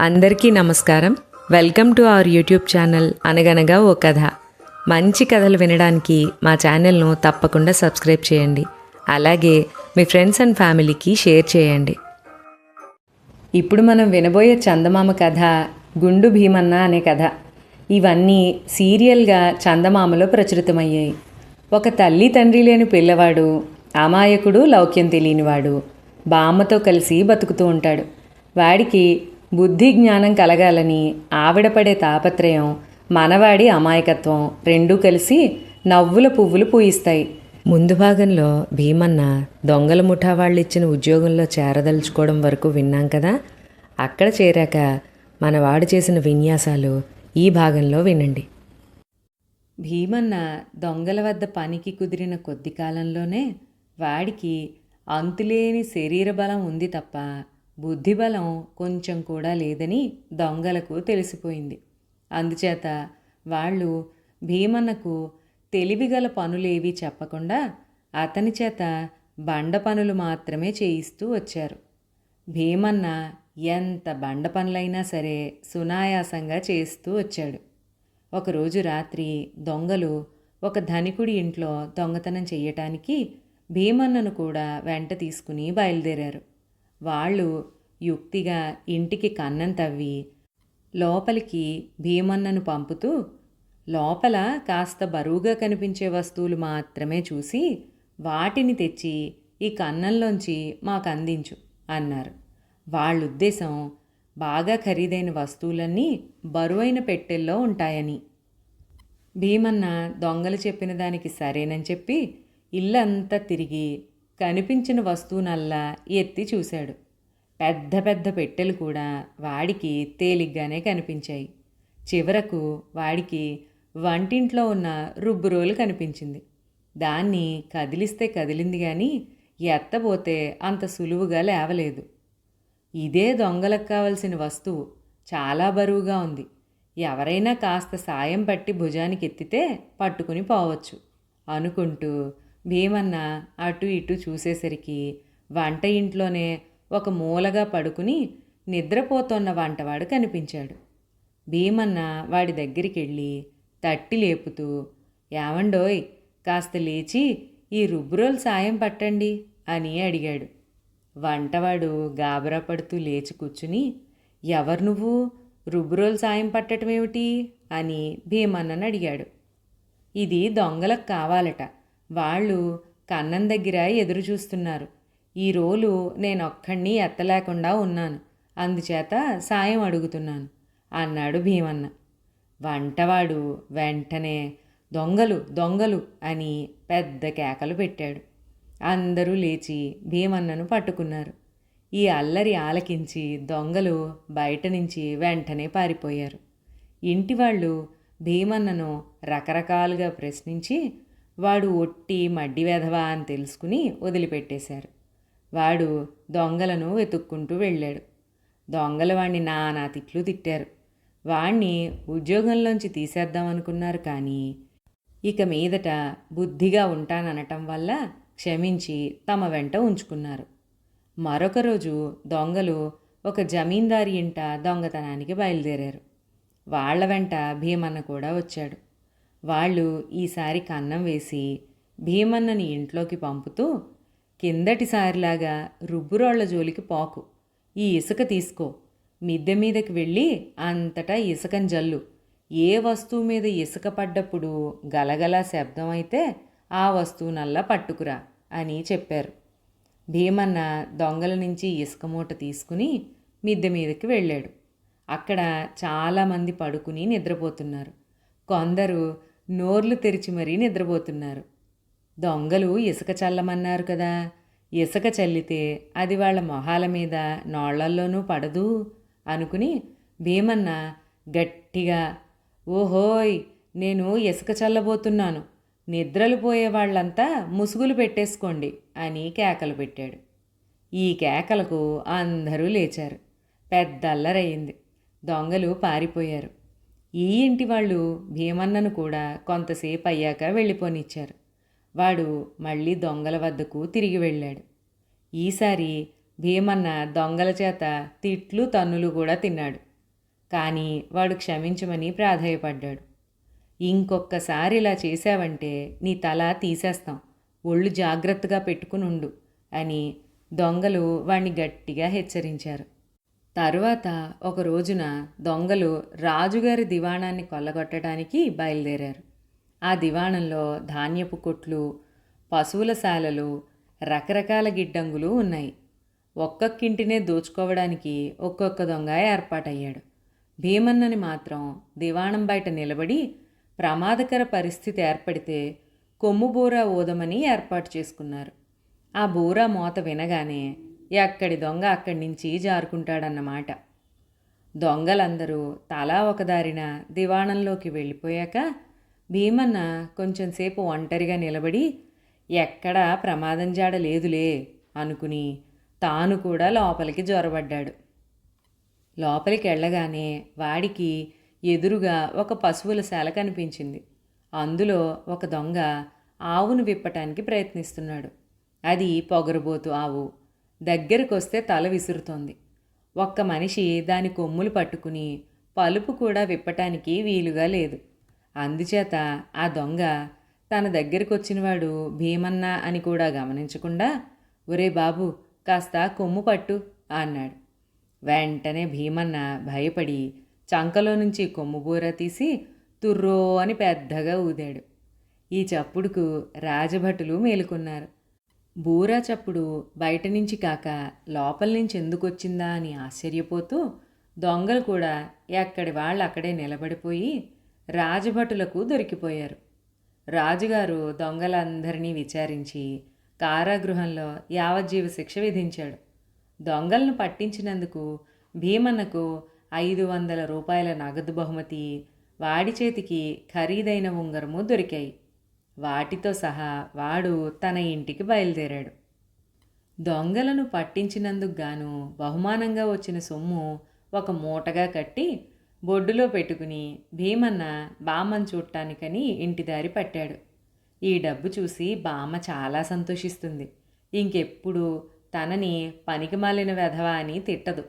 అందరికీ నమస్కారం. Welcome to our YouTube channel అనగనగా ఓ కథ. మంచి కథలు వినడానికి మా ఛానల్ను తప్పకుండా సబ్స్క్రైబ్ చేయండి. అలాగే మీ ఫ్రెండ్స్ అండ్ ఫ్యామిలీకి షేర్ చేయండి. ఇప్పుడు మనం వినబోయే చందమామ కథ గుండు భీమన్న అనే కథ. ఇవన్నీ సీరియల్గా చందమామలో ప్రచురితమయ్యాయి. ఒక తల్లి తండ్రి లేని పిల్లవాడు అమాయకుడు లౌక్యం తెలియనివాడు బామ్మతో కలిసి బతుకుతూ ఉంటాడు. వాడికి బుద్ధి జ్ఞానం కలగాలని ఆవిడ పడే తాపత్రయం మనవాడి అమాయకత్వం రెండూ కలిసి నవ్వుల పువ్వులు పూయిస్తాయి. ముందు భాగంలో భీమన్న దొంగల ముఠా వాళ్ళు ఇచ్చిన ఉద్యోగంలో చేరదలుచుకోవడం వరకు విన్నాం కదా? అక్కడ చేరాక మనవాడు చేసిన విన్యాసాలు ఈ భాగంలో వినండి. భీమన్న దొంగల వద్ద పనికి కుదిరిన కొద్ది కాలంలోనే వాడికి అంతులేని శరీర బలం ఉంది తప్ప బుద్ధి బలం కొంచెం కూడా లేదని దొంగలకు తెలిసిపోయింది. అందుచేత వాళ్ళు భీమన్నకు తెలివిగల పనులేవి చెప్పకుండా అతని చేత బండ పనులు మాత్రమే చేయిస్తూ వచ్చారు. భీమన్న ఎంత బండ పనులైనా సరే సునాయాసంగా చేస్తూ వచ్చాడు. ఒకరోజు రాత్రి దొంగలు ఒక ధనికుడి ఇంట్లో దొంగతనం చేయటానికి భీమన్నను కూడా వెంట తీసుకుని బయలుదేరారు. వాళ్ళు యుక్తిగా ఇంటికి కన్నం తవ్వి లోపలికి భీమన్నను పంపుతూ లోపల కాస్త బరువుగా కనిపించే వస్తువులు మాత్రమే చూసి వాటిని తెచ్చి ఈ కన్నంలోంచి మాకు అందించు అన్నారు. వాళ్ళ ఉద్దేశం బాగా ఖరీదైన వస్తువులన్నీ బరువైన పెట్టెల్లో ఉంటాయని. భీమన్న దొంగలు చెప్పిన దానికి సరేనని చెప్పి ఇల్లంతా తిరిగి కనిపించిన వస్తువునల్లా ఎత్తి చూశాడు. పెద్ద పెద్ద పెట్టెలు కూడా వాడికి తేలిగ్గానే కనిపించాయి. చివరకు వాడికి వంటింట్లో ఉన్న రుబ్బురోలు కనిపించింది. దాన్ని కదిలిస్తే కదిలింది కానీ ఎత్తబోతే అంత సులువుగా లేవలేదు. ఇదే దొంగలకు కావలసిన వస్తువు. చాలా బరువుగా ఉంది. ఎవరైనా కాస్త సాయం పట్టి భుజానికి ఎత్తితే పట్టుకుని పోవచ్చు అనుకుంటూ భీమన్న అటు ఇటు చూసేసరికి వంట ఇంట్లోనే ఒక మూలగా పడుకుని నిద్రపోతున్న వంటవాడు కనిపించాడు. భీమన్న వాడి దగ్గరికి వెళ్ళి తట్టి లేపుతూ ఏమండోయ్ కాస్త లేచి ఈ రుబ్బురోలు సాయం పట్టండి అని అడిగాడు. వంటవాడు గాబరా పడుతూ లేచి కూర్చుని ఎవరు నువ్వు? రుబ్బురోలు సాయం పట్టటమేమిటి? అని భీమన్నను అడిగాడు. ఇది దొంగలకు కావాలట. వాళ్ళు కన్నం దగ్గర ఎదురు చూస్తున్నారు. ఈ రోలు నేనొక్కడిని ఎత్తలేకుండా ఉన్నాను. అందుచేత సాయం అడుగుతున్నాను అన్నాడు భీమన్న. వంటవాడు వెంటనే దొంగలు దొంగలు అని పెద్ద కేకలు పెట్టాడు. అందరూ లేచి భీమన్నను పట్టుకున్నారు. ఈ అల్లరి ఆలకించి దొంగలు బయట నుంచి వెంటనే పారిపోయారు. ఇంటి వాళ్ళు భీమన్నను రకరకాలుగా ప్రశ్నించి వాడు ఒట్టి మడ్డి వెధవా అని తెలుసుకుని వదిలిపెట్టేశారు. వాడు దొంగలను వెతుక్కుంటూ వెళ్ళాడు. దొంగలు వాణ్ణి నానా తిట్లు తిట్టారు. వాణ్ణి ఉద్యోగంలోంచి తీసేద్దామనుకున్నారు కానీ ఇక మీదట బుద్ధిగా ఉంటాననటం వల్ల క్షమించి తమ వెంట ఉంచుకున్నారు. మరొక రోజు దొంగలు ఒక జమీందారి ఇంట దొంగతనానికి బయలుదేరారు. వాళ్ళ వెంట భీమన్న కూడా వచ్చాడు. వాళ్ళు ఈసారి కన్నం వేసి భీమన్నని ఇంట్లోకి పంపుతూ కిందటిసారిలాగా రుబ్బురోళ్ళ జోలికి పోకు. ఈ ఇసుక తీసుకో. మిద్దె మీదకి వెళ్ళి అంతటా ఇసుకని జల్లు. ఏ వస్తువు మీద ఇసుక పడ్డప్పుడు గలగల శబ్దం అయితే ఆ వస్తువునల్లా పట్టుకురా అని చెప్పారు. భీమన్న దొంగల నుంచి ఇసుక మూట తీసుకుని మిద్దె మీదకి వెళ్ళాడు. అక్కడ చాలామంది పడుకుని నిద్రపోతున్నారు. కొందరు నోర్లు తెరిచి మరీ నిద్రపోతున్నారు. దొంగలు ఇసుక చల్లమన్నారు కదా. ఇసుక చల్లితే అది వాళ్ళ మొహాల మీద నోళ్ళల్లోనూ పడదు అనుకుని భీమన్న గట్టిగా ఓహోయ్ నేను ఇసుక చల్లబోతున్నాను. నిద్రలు పోయే వాళ్ళంతా ముసుగులు పెట్టేసుకోండి అని కేకలు పెట్టాడు. ఈ కేకలకు అందరూ లేచారు. పెద్ద అల్లరయింది దొంగలు పారిపోయారు. ఈ ఇంటి వాళ్ళు భీమన్నను కూడా కొంతసేపు అయ్యాక వెళ్ళిపోనిచ్చారు. వాడు మళ్ళీ దొంగల వద్దకు తిరిగి వెళ్ళాడు. ఈసారి భీమన్న దొంగల చేత తిట్లు తన్నులు కూడా తిన్నాడు. కానీ వాడు క్షమించమని ప్రాధాయపడ్డాడు. ఇంకొక్కసారి ఇలా చేశావంటే నీ తల తీసేస్తాం. ఒళ్ళు జాగ్రత్తగా పెట్టుకుని ఉండు అని దొంగలు వాణ్ణి గట్టిగా హెచ్చరించారు. తరువాత ఒక రోజున దొంగలు రాజుగారి దివాణాన్ని కొల్లగొట్టడానికి బయలుదేరారు. ఆ దివాణంలో ధాన్యపు కొట్లు పశువుల శాలలు రకరకాల గిడ్డంగులు ఉన్నాయి. ఒక్కొక్కింటినే దోచుకోవడానికి ఒక్కొక్క దొంగ ఏర్పాటయ్యాడు. భీమన్నని మాత్రం దివాణం బయట నిలబడి ప్రమాదకర పరిస్థితి ఏర్పడితే కొమ్ము బూరా ఊదమని ఏర్పాటు చేసుకున్నారు. ఆ బూరా మోత వినగానే ఎక్కడి దొంగ అక్కడి నుంచి జారుకుంటాడన్నమాట. దొంగలందరూ తలా ఒకదారిన దివాణంలోకి వెళ్ళిపోయాక భీమన్న కొంచెంసేపు ఒంటరిగా నిలబడి ఎక్కడా ప్రమాదం జాడ లేదులే అనుకుని తాను కూడా లోపలికి జ్వరబడ్డాడు లోపలికి వెళ్ళగానే వాడికి ఎదురుగా ఒక పశువుల శాల కనిపించింది. అందులో ఒక దొంగ ఆవును విప్పటానికి ప్రయత్నిస్తున్నాడు. అది పొగరబోతు ఆవు. దగ్గరకొస్తే తల విసురుతోంది. ఒక్క మనిషి దాని కొమ్ములు పట్టుకుని పలుపు కూడా విప్పటానికి వీలుగా లేదు. అందుచేత ఆ దొంగ తన దగ్గరకొచ్చినవాడు భీమన్న అని కూడా గమనించకుండా ఒరే బాబు కాస్త కొమ్ము పట్టు అన్నాడు. వెంటనే భీమన్న భయపడి చంకలో నుంచి కొమ్ము బూర తీసి తుర్రో అని పెద్దగా ఊదాడు. ఈ చప్పుడుకు రాజభటులు మేలుకున్నారు. బూరా చప్పుడు బయట నుంచి కాక లోపల నుంచి ఎందుకు వచ్చిందా అని ఆశ్చర్యపోతూ దొంగలు కూడా ఎక్కడి వాళ్ళు అక్కడే నిలబడిపోయి రాజభటులకు దొరికిపోయారు. రాజుగారు దొంగలందరినీ విచారించి కారాగృహంలో యావజ్జీవ శిక్ష విధించాడు. దొంగలను పట్టించినందుకు భీమన్నకు ఐదు వందల రూపాయల నగదు బహుమతి వాడి చేతికి ఖరీదైన ఉంగరము దొరికాయి. వాటితో సహా వాడు తన ఇంటికి బయలుదేరాడు. దొంగలను పట్టించినందుకు గాను బహుమానంగా వచ్చిన సొమ్ము ఒక మూటగా కట్టి బొడ్డులో పెట్టుకుని భీమన్న బామ్మను చూడటానికని ఇంటి దారి పట్టాడు. ఈ డబ్బు చూసి బామ్మ చాలా సంతోషిస్తుంది. ఇంకెప్పుడు తనని పనికిమాలిన వెధవా అని తిట్టదు.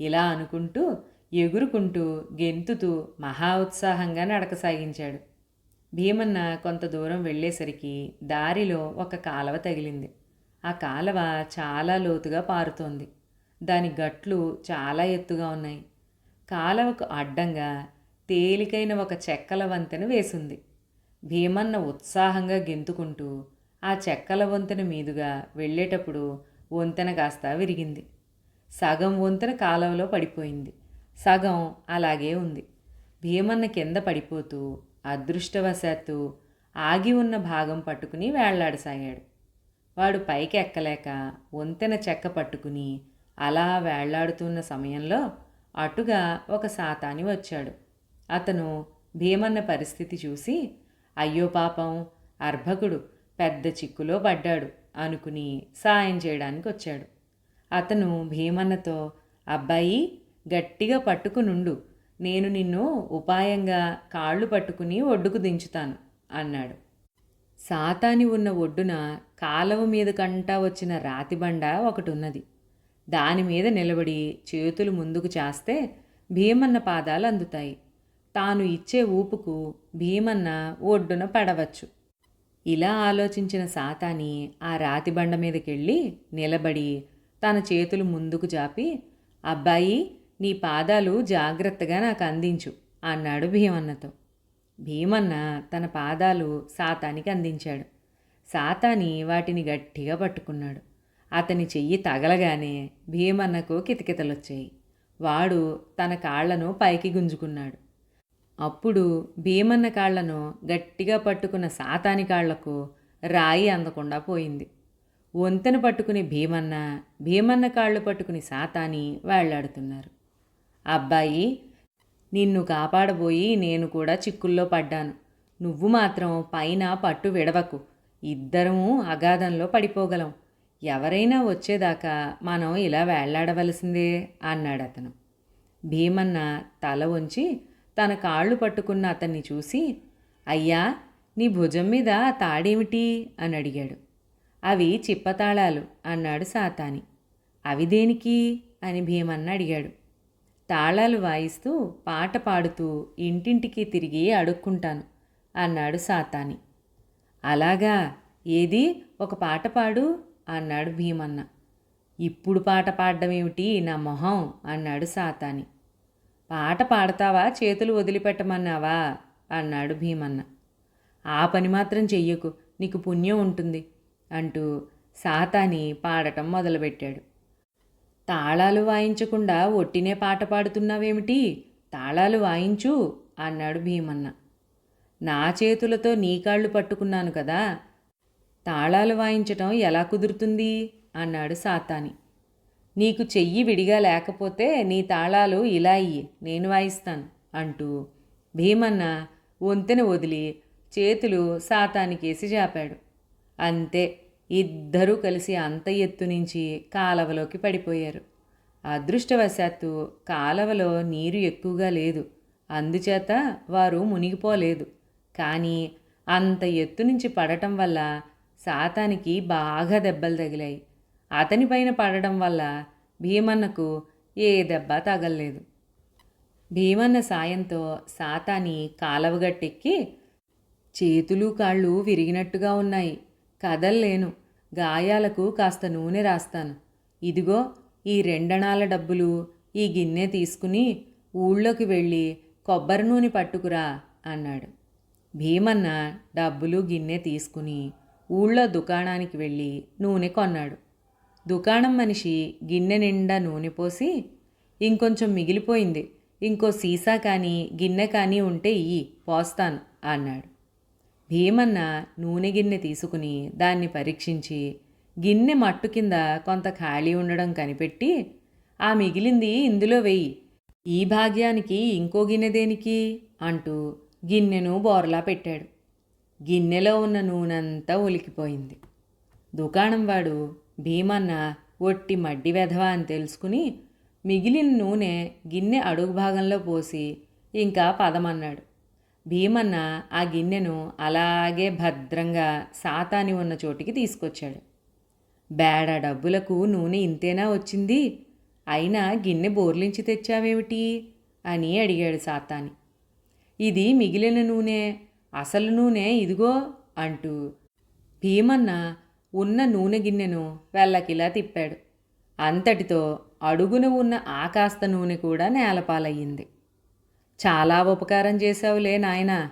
ఇలా అనుకుంటూ ఎగురుకుంటూ గెంతుతూ మహా ఉత్సాహంగా నడక సాగించాడు. భీమన్న కొంత దూరం వెళ్ళేసరికి దారిలో ఒక కాలవ తగిలింది. ఆ కాలవ చాలా లోతుగా పారుతోంది. దాని గట్లు చాలా ఎత్తుగా ఉన్నాయి. కాలవకు అడ్డంగా తేలికైన ఒక చెక్కల వంతెన వేసింది. భీమన్న ఉత్సాహంగా గెంతుకుంటూ ఆ చెక్కల వంతెన మీదుగా వెళ్ళేటప్పుడు వంతెన కాస్త విరిగింది. సగం వంతెన కాలవలో పడిపోయింది. సగం అలాగే ఉంది. భీమన్న కింద పడిపోతూ అదృష్టవశాత్తు ఆగి ఉన్న భాగం పట్టుకుని వేళ్ళాడసాగాడు. వాడు పైకి ఎక్కలేక వంతెన చెక్క పట్టుకుని అలా వేళ్ళాడుతున్న సమయంలో అటుగా ఒక సాతాని వచ్చాడు. అతను భీమన్న పరిస్థితి చూసి అయ్యో పాపం అర్భకుడు పెద్ద చిక్కులో పడ్డాడు అనుకుని సాయం చేయడానికి వచ్చాడు. అతను భీమన్నతో అబ్బాయి గట్టిగా పట్టుకునుండు. నేను నిన్ను ఉపాయంగా కాళ్ళు పట్టుకుని ఒడ్డుకు దించుతాను అన్నాడు. సాతాని ఉన్న ఒడ్డున కాలవ మీద కంటా వచ్చిన రాతిబండ ఒకటి ఉన్నది దాని మీద నిలబడి చేతులు ముందుకు చేస్తే భీమన్న పాదాలు అందుతాయి. తాను ఇచ్చే ఊపుకు భీమన్న ఒడ్డున పడవచ్చు. ఇలా ఆలోచించిన సాతాని ఆ రాతి బండ మీదకెళ్ళి నిలబడి తన చేతులు ముందుకు జాపి అబ్బాయి నీ పాదాలు జాగ్రత్తగా నాకు అందించు అన్నాడు భీమన్నతో. భీమన్న తన పాదాలు సాతానికి అందించాడు. సాతాని వాటిని గట్టిగా పట్టుకున్నాడు. అతని చెయ్యి తగలగానే భీమన్నకు కితకితలొచ్చాయి. వాడు తన కాళ్ళను పైకి గుంజుకున్నాడు. అప్పుడు భీమన్న కాళ్ళను గట్టిగా పట్టుకున్న సాతాని కాళ్ళకు రాయి అందకుండా పోయింది. వంతెన పట్టుకుని భీమన్న భీమన్న కాళ్ళు పట్టుకుని సాతాని వేళ్ళాడుతున్నారు అబ్బాయి నిన్ను కాపాడబోయి నేను కూడా చిక్కుల్లో పడ్డాను. నువ్వు మాత్రం పైన పట్టు విడవకు. ఇద్దరము అగాధంలో పడిపోగలం. ఎవరైనా వచ్చేదాకా మనం ఇలా వేళ్ళాడవలసిందే అన్నాడు అతను భీమన్న తల వంచి తన కాళ్ళు పట్టుకున్న అతన్ని చూసి అయ్యా నీ భుజం మీద తాడేమిటి అని అడిగాడు. అవి చిప్పతాళాలు అన్నాడు సాతాని. అవి దేనికి అని భీమన్న అడిగాడు. తాళాలు వాయిస్తూ పాట పాడుతూ ఇంటింటికి తిరిగి అడుక్కుంటాను అన్నాడు సాతాని. అలాగా? ఏది? ఒక పాట పాడు అన్నాడు భీమన్న. ఇప్పుడు పాట పాడడం ఏమిటి నా మొహం అన్నాడు సాతాని. పాట పాడతావా? చేతులు వదిలిపెట్టమన్నావా? అన్నాడు భీమన్న. ఆ పని మాత్రం చెయ్యకు నీకు పుణ్యం ఉంటుంది అంటూ సాతాని పాడటం మొదలుపెట్టాడు. తాళాలు వాయించకుండా ఒట్టినే పాట పాడుతున్నావేమిటి? తాళాలు వాయించు అన్నాడు భీమన్న. నా చేతులతో నీ కాళ్ళు పట్టుకున్నాను కదా. తాళాలు వాయించటం ఎలా కుదురుతుంది? అన్నాడు సాతాని. నీకు చెయ్యి విడిగా లేకపోతే నీ తాళాలు ఇలా ఇయ్యి నేను వాయిస్తాను అంటూ భీమన్న వంతెన వదిలి చేతులు సాతానికేసి జాపాడు. అంతే. ఇద్దరూ కలిసి అంత ఎత్తు నుంచి కాలవలోకి పడిపోయారు. అదృష్టవశాత్తు కాలవలో నీరు ఎక్కువగా లేదు. అందుచేత వారు మునిగిపోలేదు. కానీ అంత ఎత్తు నుంచి పడటం వల్ల సాతానికి బాగా దెబ్బలు తగిలాయి. అతని పైన పడడం వల్ల భీమన్నకు ఏ దెబ్బ తగలలేదు. భీమన్న సాయంతో సాతాని కాలవగట్టెక్కి చేతులు కాళ్ళు విరిగినట్టుగా ఉన్నాయి. కదల్లేను. గాయాలకు కాస్త నూనె రాస్తాను. ఇదిగో ఈ రెండణాల డబ్బులు ఈ గిన్నె తీసుకుని ఊళ్ళోకి వెళ్ళి కొబ్బరి నూనె పట్టుకురా అన్నాడు. భీమన్న డబ్బులు గిన్నె తీసుకుని ఊళ్ళో దుకాణానికి వెళ్ళి నూనె కొన్నాడు. దుకాణం మనిషి గిన్నె నిండా నూనె పోసి ఇంకొంచెం మిగిలిపోయింది. ఇంకో సీసా కానీ గిన్నె కానీ ఉంటే ఇయ్యి పోస్తాను అన్నాడు. భీమన్న నూనె గిన్నె తీసుకుని దాన్ని పరీక్షించి గిన్నె మట్టు కింద కొంత ఖాళీ ఉండడం కనిపెట్టి ఆ మిగిలింది ఇందులో వెయ్యి ఈ భాగ్యానికి ఇంకో గిన్నె దేనికి? అంటూ గిన్నెను బోర్లా పెట్టాడు. గిన్నెలో ఉన్న నూనెంతా ఒలికిపోయింది దుకాణం వాడు భీమన్న ఒట్టి మడ్డి వెధవా అని తెలుసుకుని మిగిలిన నూనె గిన్నె అడుగు భాగంలో పోసి ఇంకా పదమన్నాడు. భీమన్న ఆ గిన్నెను అలాగే భద్రంగా సాతాని ఉన్న చోటికి తీసుకొచ్చాడు. బేడ డబ్బులకు నూనె ఇంతేనా వచ్చింది? అయినా గిన్నె బోర్లించి తెచ్చావేమిటి? అని అడిగాడు సాతాని. ఇది మిగిలిన నూనె అసలు నూనె ఇదిగో అంటూ భీమన్న ఉన్న నూనె గిన్నెను వెళ్ళకిలా తిప్పాడు. అంతటితో అడుగున ఉన్న ఆకాస్త నూనె కూడా నేలపాలయ్యింది. చాలా ఉపకారం చేశావులే నాయనా.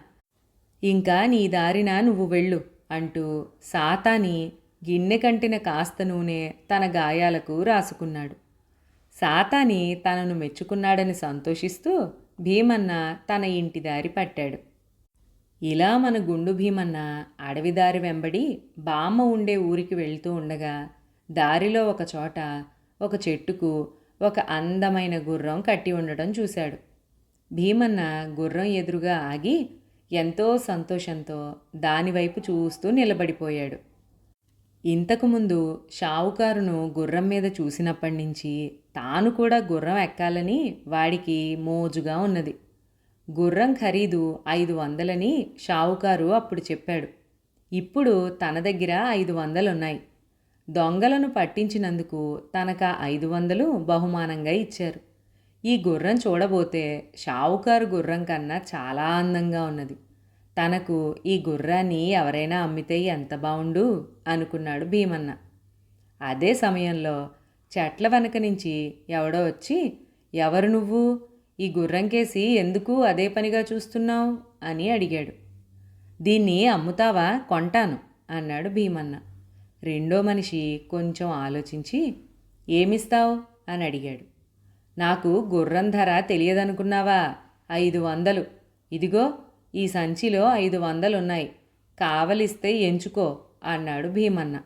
ఇంకా నీ దారిన నువ్వు వెళ్ళు అంటూ సాతాని గిన్నె కంటిన కాస్త నూనె తన గాయాలకు రాసుకున్నాడు. సాతాని తనను మెచ్చుకున్నాడని సంతోషిస్తూ భీమన్న తన ఇంటి దారి పట్టాడు. ఇలా మన గుండు భీమన్న అడవిదారి వెంబడి బామ్మ ఉండే ఊరికి వెళ్తూ ఉండగా దారిలో ఒక చోట ఒక చెట్టుకు ఒక అందమైన గుర్రం కట్టి ఉండడం చూశాడు. భీమన్న గుర్రం ఎదురుగా ఆగి ఎంతో సంతోషంతో దానివైపు చూస్తూ నిలబడిపోయాడు. ఇంతకుముందు షావుకారును గుర్రం మీద చూసినప్పటి నుంచి తాను కూడా గుర్రం ఎక్కాలని వాడికి మోజుగా ఉన్నది. గుర్రం ఖరీదు ఐదు వందలని షావుకారు అప్పుడు చెప్పాడు. ఇప్పుడు తన దగ్గర ఐదు వందలున్నాయి. దొంగలను పట్టించినందుకు తనకు ఐదు వందలు బహుమానంగా ఇచ్చారు. ఈ గుర్రం చూడబోతే షావుకారు గుర్రం కన్నా చాలా అందంగా ఉన్నది. తనకు ఈ గుర్రాన్ని ఎవరైనా అమ్మితే ఎంత బావుండు? అనుకున్నాడు భీమన్న. అదే సమయంలో చెట్ల వెనక నుంచి ఎవడో వచ్చి ఎవరు నువ్వు? ఈ గుర్రం కేసి ఎందుకు అదే పనిగా చూస్తున్నావు? అని అడిగాడు. దీన్ని అమ్ముతావా? కొంటాను అన్నాడు భీమన్న. రెండో మనిషి కొంచెం ఆలోచించి ఏమిస్తావు? అని అడిగాడు. నాకు గుర్రం ధర తెలియదనుకున్నావా? ఐదు వందలు. ఇదిగో ఈ సంచిలో ఐదు వందలున్నాయి. కావలిస్తే ఎంచుకో అన్నాడు భీమన్న.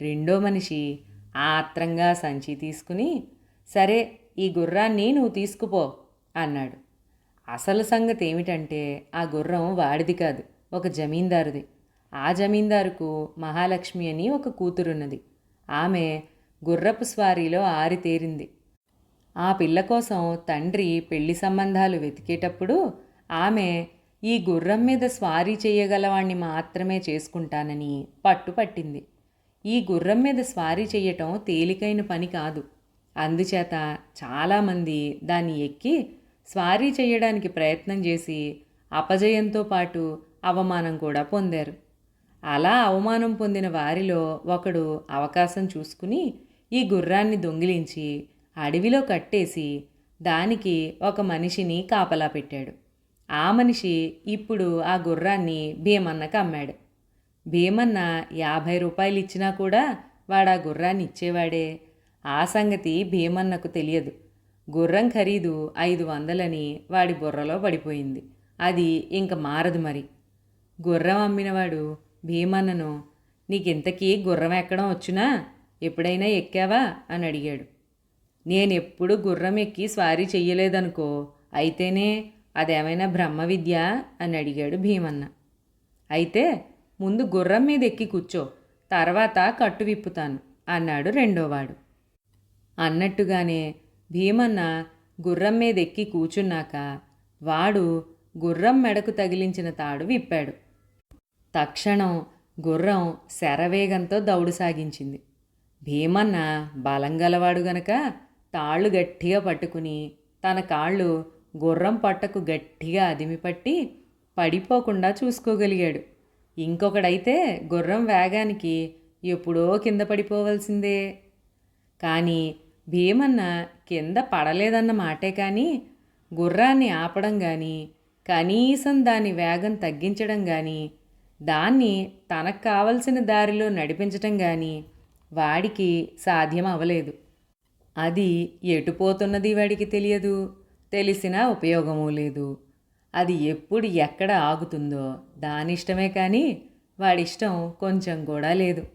రెండో మనిషి ఆత్రంగా సంచి తీసుకుని సరే ఈ గుర్రాన్ని నువ్వు తీసుకుపో అన్నాడు. అసలు సంగతి ఏమిటంటే ఆ గుర్రం వాడిది కాదు ఒక జమీందారుది. ఆ జమీందారుకు మహాలక్ష్మి అని ఒక కూతురున్నది. ఆమె గుర్రపు స్వారీలో ఆరితేరింది. ఆ పిల్ల కోసం తండ్రి పెళ్ళి సంబంధాలు వెతికేటప్పుడు ఆమె ఈ గుర్రం మీద స్వారీ చేయగలవాణ్ణి మాత్రమే చేసుకుంటానని పట్టుపట్టింది ఈ గుర్రం మీద స్వారీ చేయటం తేలికైన పని కాదు. అందుచేత చాలామంది దాన్ని ఎక్కి స్వారీ చేయడానికి ప్రయత్నం చేసి అపజయంతో పాటు అవమానం కూడా పొందారు. అలా అవమానం పొందిన వారిలో ఒకడు అవకాశం చూసుకుని ఈ గుర్రాన్ని దొంగిలించి అడవిలో కట్టేసి దానికి ఒక మనిషిని కాపలా పెట్టాడు. ఆ మనిషి ఇప్పుడు ఆ గుర్రాన్ని భీమన్నకు అమ్మాడు. భీమన్న యాభై రూపాయలు ఇచ్చినా కూడా వాడు ఆ గుర్రాన్ని ఇచ్చేవాడే. ఆ సంగతి భీమన్నకు తెలియదు. గుర్రం ఖరీదు ఐదు వందలని వాడి బుర్రలో పడిపోయింది. అది ఇంక మారదు మరి. గుర్రం అమ్మినవాడు భీమన్నను నీకింతకీ గుర్రం ఎక్కడం వచ్చునా? ఎప్పుడైనా ఎక్కావా? అని అడిగాడు. నేనెప్పుడు గుర్రం ఎక్కి స్వారీ చెయ్యలేదనుకో అయితేనే అదేమైనా బ్రహ్మ విద్య? అని అడిగాడు భీమన్న. అయితే ముందు గుర్రం మీద ఎక్కి కూర్చో తర్వాత కట్టు విప్పుతాను అన్నాడు రెండోవాడు. అన్నట్టుగానే భీమన్న గుర్రం మీద ఎక్కి కూచున్నాక వాడు గుర్రం మెడకు తగిలించిన తాడు విప్పాడు. తక్షణం గుర్రం శరవేగంతో దౌడు సాగించింది. భీమన్న బలం గలవాడు గనక తాళ్ళు గట్టిగా పట్టుకుని తన కాళ్ళు గుర్రం పట్టకు గట్టిగా అదిమిపట్టి పడిపోకుండా చూసుకోగలిగాడు. ఇంకొకడైతే గుర్రం వేగానికి ఎప్పుడో కింద పడిపోవలసిందే. కానీ భీమన్న కింద పడలేదన్న మాటే కానీ గుర్రాన్ని ఆపడం కానీ కనీసం దాని వేగం తగ్గించడం కానీ దాన్ని తనకు కావలసిన దారిలో నడిపించటం కానీ వాడికి సాధ్యం అవ్వలేదు అది ఎటుపోతున్నది వాడికి తెలియదు. తెలిసినా ఉపయోగమూ లేదు. అది ఎప్పుడు ఎక్కడ ఆగుతుందో దానిష్టమే కానీ వాడిష్టం కొంచెం కూడా లేదు.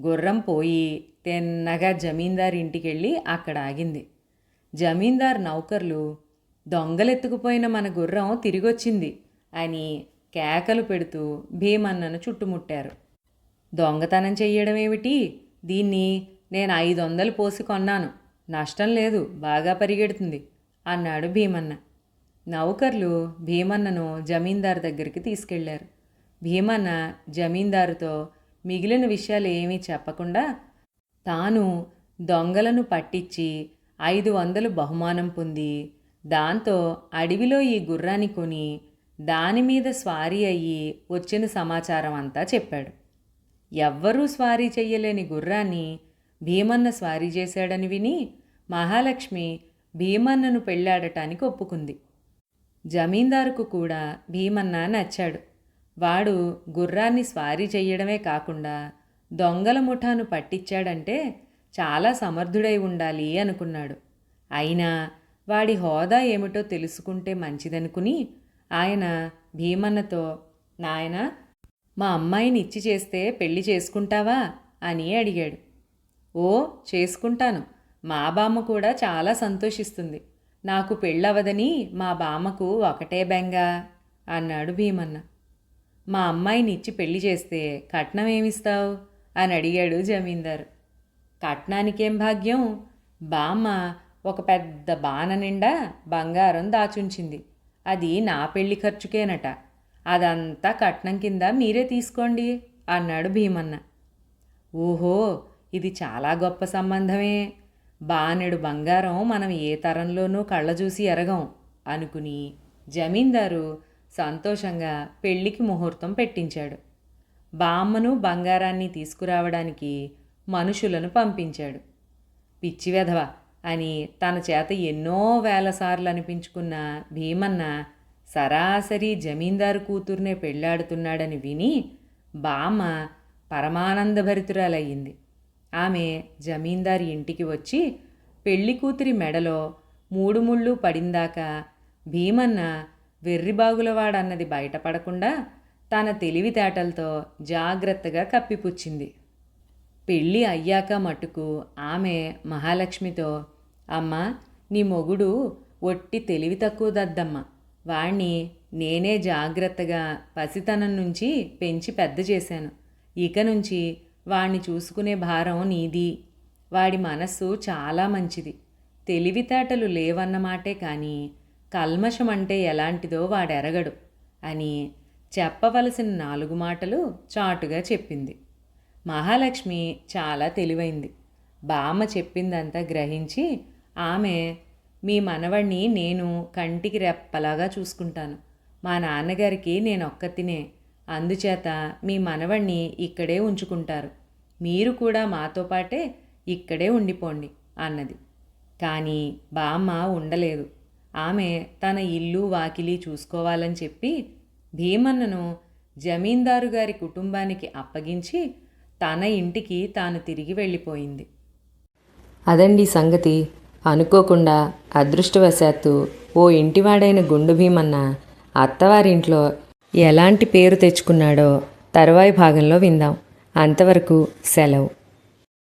గుర్రం పోయి తిన్నగా జమీందార్ ఇంటికెళ్ళి అక్కడ ఆగింది. జమీందార్ నౌకర్లు దొంగలెత్తుకుపోయిన మన గుర్రం తిరిగొచ్చింది అని కేకలు పెడుతూ భీమన్నను చుట్టుముట్టారు. దొంగతనం చెయ్యడం ఏమిటి దీన్ని నేను ఐదు వందలు పోసి కొన్నాను. నష్టం లేదు బాగా పరిగెడుతుంది అన్నాడు భీమన్న. నౌకర్లు భీమన్నను జమీందారు దగ్గరికి తీసుకెళ్ళారు. భీమన్న జమీందారుతో మిగిలిన విషయాలు ఏమీ చెప్పకుండా తాను దొంగలను పట్టించి ఐదు వందలు బహుమానం పొంది దాంతో అడవిలో ఈ గుర్రాన్ని కొని దాని మీద స్వారీ అయ్యి వచ్చిన సమాచారం అంతా చెప్పాడు. ఎవ్వరూ స్వారీ చెయ్యలేని గుర్రాన్ని భీమన్న స్వారీ చేశాడని విని మహాలక్ష్మి భీమన్నను పెళ్ళాడటానికి ఒప్పుకుంది. జమీందారుకు కూడా భీమన్న నచ్చాడు. వాడు గుర్రాన్ని స్వారీ చెయ్యడమే కాకుండా దొంగల ముఠాను పట్టించాడంటే చాలా సమర్థుడై ఉండాలి అనుకున్నాడు. అయినా వాడి హోదా ఏమిటో తెలుసుకుంటే మంచిదనుకుని ఆయన భీమన్నతో నాయన మా అమ్మాయిని ఇచ్చి చేస్తే పెళ్ళి చేసుకుంటావా? అని అడిగాడు. ఓ చేసుకుంటాను. మా బామ్మ కూడా చాలా సంతోషిస్తుంది. నాకు పెళ్ళవదని మా బామ్మకు ఒకటే బెంగ అన్నాడు భీమన్న. మా అమ్మాయిని ఇచ్చి పెళ్ళి చేస్తే కట్నం ఏమిస్తావు? అని అడిగాడు జమీందారు. కట్నానికేం భాగ్యం? బామ్మ ఒక పెద్ద బాణ నిండా బంగారం దాచుంచింది. అది నా పెళ్ళి ఖర్చుకేనట. అదంతా కట్నం కింద మీరే తీసుకోండి అన్నాడు భీమన్న. ఓహో ఇది చాలా గొప్ప సంబంధమే. బానెడు బంగారం మనం ఏ తరంలోనూ కళ్ళ చూసి ఎరగం అనుకుని జమీందారు సంతోషంగా పెళ్ళికి ముహూర్తం పెట్టించాడు. బామ్మను బంగారాన్ని తీసుకురావడానికి మనుషులను పంపించాడు. పిచ్చి వెధవ అని తన చేత ఎన్నో వేల సార్లు అనిపించుకున్న భీమన్న సరాసరి జమీందారు కూతుర్నే పెళ్ళాడుతున్నాడని విని బామ్మ పరమానందభరితురాలయ్యింది. ఆమె జమీందారి ఇంటికి వచ్చి పెళ్ళి కూతురి మెడలో మూడు ముళ్ళు పడిందాకా భీమన్న వెర్రిబాగులవాడన్నది బయటపడకుండా తన తెలివితేటలతో జాగ్రత్తగా కప్పిపుచ్చింది. పెళ్ళి అయ్యాక మటుకు ఆమె మహాలక్ష్మితో అమ్మ నీ మొగుడు ఒట్టి తెలివి తక్కువ దద్దమ్మ. వాణ్ణి నేనే జాగ్రత్తగా పసితనం నుంచి పెంచి పెద్ద చేశాను. ఇక నుంచి వాణ్ణి చూసుకునే భారం నీది. వాడి మనస్సు చాలా మంచిది. తెలివితేటలు లేవన్నమాటే కానీ కల్మషం అంటే ఎలాంటిదో వాడెరగడు అని చెప్పవలసిన నాలుగు మాటలు చాటుగా చెప్పింది. మహాలక్ష్మి చాలా తెలివైంది. బామ్మ చెప్పిందంతా గ్రహించి ఆమె మీ మనవణ్ణి నేను కంటికి రెప్పలాగా చూసుకుంటాను. మా నాన్నగారికి నేను ఒక్కతినే అందుచేత మీ మనవణ్ణి ఇక్కడే ఉంచుకుంటారు. మీరు కూడా మాతో పాటే ఇక్కడే ఉండిపోండి అన్నది. కానీ బామ్మ ఉండలేదు. ఆమె తన ఇల్లు వాకిలి చూసుకోవాలని చెప్పి భీమన్నను జమీందారు గారి కుటుంబానికి అప్పగించి తన ఇంటికి తాను తిరిగి వెళ్ళిపోయింది. అదండి సంగతి. అనుకోకుండా అదృష్టవశాత్తు ఓ ఇంటివాడైన గుండు భీమన్న అత్తవారింట్లో ఎలాంటి పేరు తెచ్చుకున్నాడో తర్వాయి భాగంలో విందాం. అంతవరకు సెలవు.